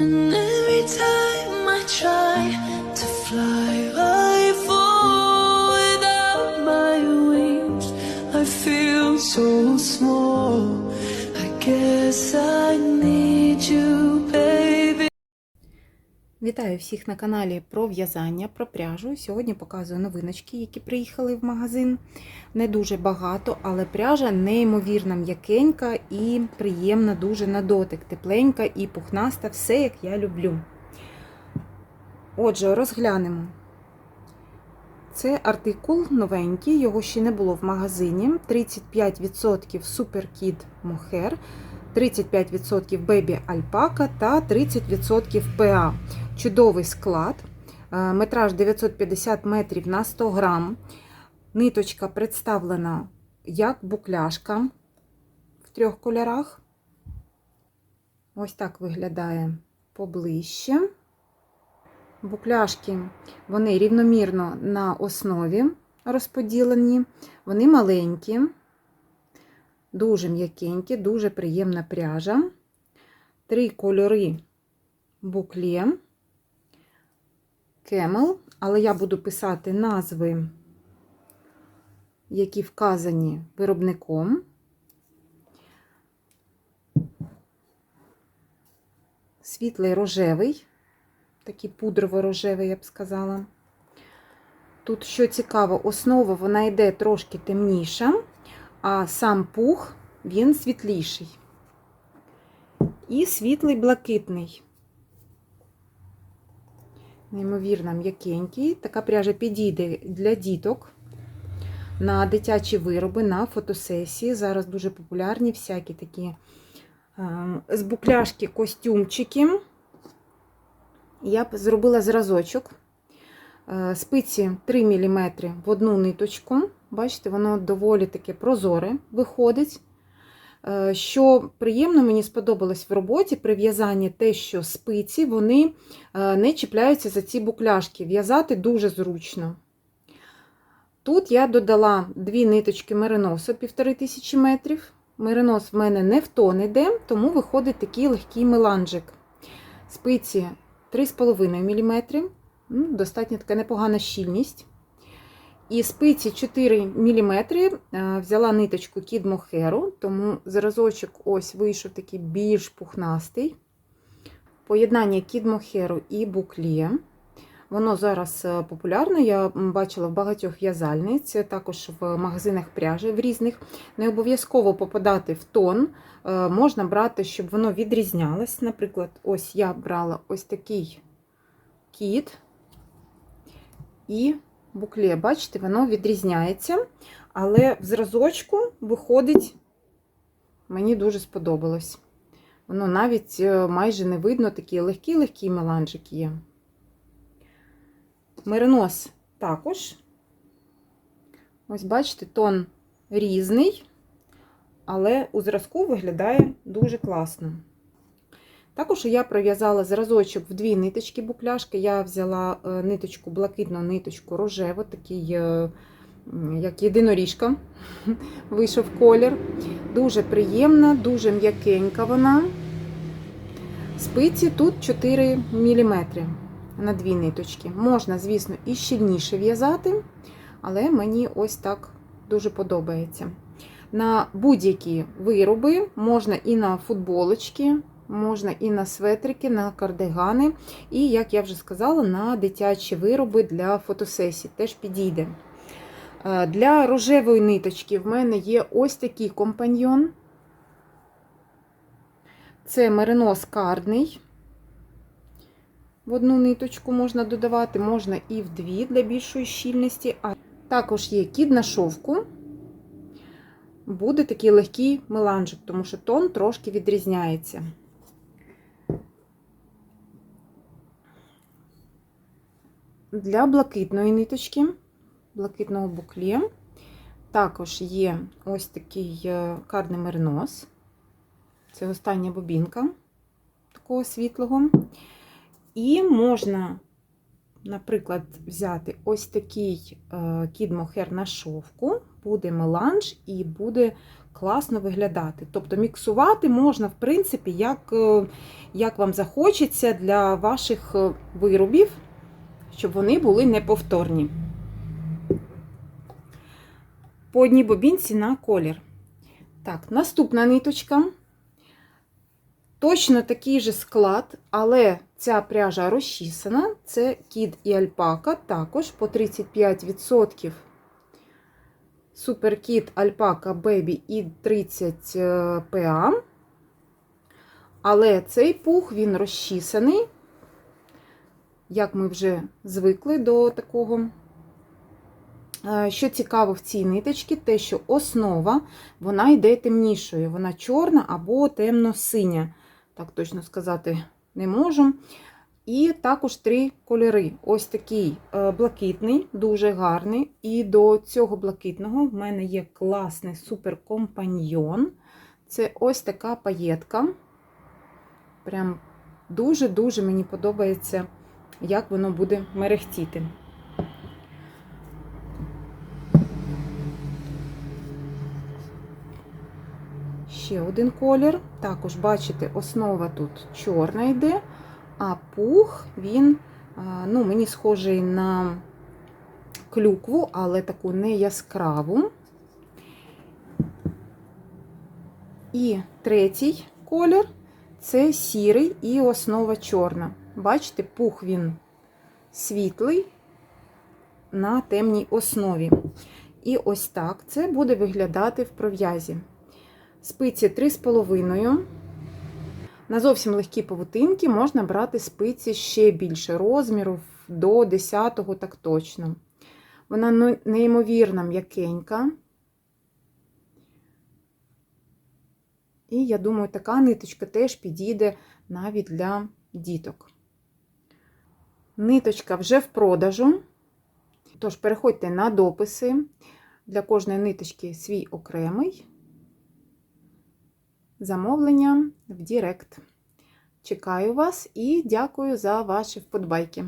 And every time I try to fly, I fall without my wings. I feel so small. I guess I need you. Вітаю всіх на каналі про в'язання, про пряжу. Сьогодні показую новиночки, які приїхали в магазин. Не дуже багато, але пряжа неймовірно м'якенька і приємна дуже на дотик. Тепленька і пухнаста, все як я люблю. Отже, розглянемо. Це артикул новенький, його ще не було в магазині. 35% Superkid Mohair, 35% Baby Alpaca та 30% PA. Чудовий склад. Е, Метраж 950 метрів на 100 грам. Ниточка представлена як букляшка в трьох кольорах. Ось так виглядає поближче. Букляшки вони рівномірно на основі розподілені, вони маленькі, дуже м'якенькі, дуже приємна пряжа. Три кольори букле, кемел, але я буду писати назви, які вказані виробником. Світлий рожевий, такий пудрово-рожевий, я б сказала. Тут, що цікаво, основа вона йде трошки темніша, а сам пух він світліший. І світлий блакитний. Неймовірно, м'якенький. Така пряжа підійде для діток на дитячі вироби, на фотосесії. Зараз дуже популярні всякі такі е, з букляшки костюмчики. Я б зробила зразочок. Е, Спиці 3 мм в одну ниточку. Бачите, воно доволі таке прозоре виходить. Е, Що приємно мені сподобалось в роботі при в'язанні, те, що спиці вони е, не чіпляються за ці букляшки. В'язати дуже зручно. Тут я додала дві ниточки мериносу 1500 метрів. Меринос в мене не в тон іде, тому виходить такий легкий меланжик. Спиці 3,5 мм, достатньо така непогана щільність. І спиці 4 мм взяла ниточку Kid Mohair, тому зразочок ось вийшов такий більш пухнастий. Поєднання Kid Mohair і букле. Воно зараз е, популярне, я бачила в багатьох в'язальниць, також в магазинах пряжі в різних. Не обов'язково попадати в тон. Е, Можна брати, щоб воно відрізнялось. Наприклад, ось я брала ось такий кіт і букле. Бачите, воно відрізняється, але в зразочку виходить, мені дуже сподобалось. Воно навіть е, майже не видно, такий легкий-легкий меланжик є. Меринос також. Ось, бачите, тон різний, але у зразку виглядає дуже класно. Також я пров'язала зразочок в дві ниточки букляшки. Я взяла е, ниточку блакитну, ниточку рожеву, такий, е, як єдиноріжка, вийшов колір. Дуже приємна, дуже м'якенька вона. Спиці тут 4 мм на дві ниточки. Можна, звісно, і щільніше в'язати, але мені ось так дуже подобається. На будь-які вироби можна і на футболочки, можна і на светрики, на кардигани, і, як я вже сказала, на дитячі вироби для фотосесій теж підійде. Е, Для рожевої ниточки в мене є ось такий компаньйон. Це меринос кардний. В одну ниточку можна додавати, можна і в дві для більшої щільності. А також є кід на шовку. Буде такий легкий меланжик, тому що тон трошки відрізняється. Для блакитної ниточки, блакитного букле, також є ось такий е, карний меринос. Це остання бобінка такого світлого. І можна, наприклад, взяти ось такий кід мохер на шовку, буде меланж і буде класно виглядати. Тобто міксувати можна, в принципі, як, е, як вам захочеться для ваших е, виробів, щоб вони були неповторні. По одній бобінці на колір. Так, наступна ниточка. Точно такий же склад, але ця пряжа розчісана. Це кід і альпака, також по 35%. Суперкіт Альпака Бебі і 30 ПА. Але цей пух він розчісаний, як ми вже звикли до такого. Е, Що цікаво в цій ниточці, те, що основа вона йде темнішою. Вона чорна або темно-синя. Так точно сказати не можу. І також три кольори. Ось такий е, блакитний, дуже гарний. І до цього блакитного в мене є класний суперкомпаньйон. Це ось така паєтка. Прям дуже-дуже мені подобається, як воно буде мерехтіти. Ще один колір. Також, бачите, основа тут чорна йде, а пух він, ну, мені схожий на клюкву, але таку не яскраву. І третій колір це сірий і основа чорна. Бачите, пух він світлий на темній основі. І ось так це буде виглядати в пров'язі. Спиці 3,5. На зовсім легкі павутинки можна брати спиці ще більше розміру, до 10-го так точно. Вона неймовірно м'якенька. І я думаю, така ниточка теж підійде навіть для діток. Ниточка вже в продажу. Тож переходьте на дописи. Для кожної ниточки свій окремий. Замовлення в Дірект. Чекаю вас і дякую за ваші вподобайки.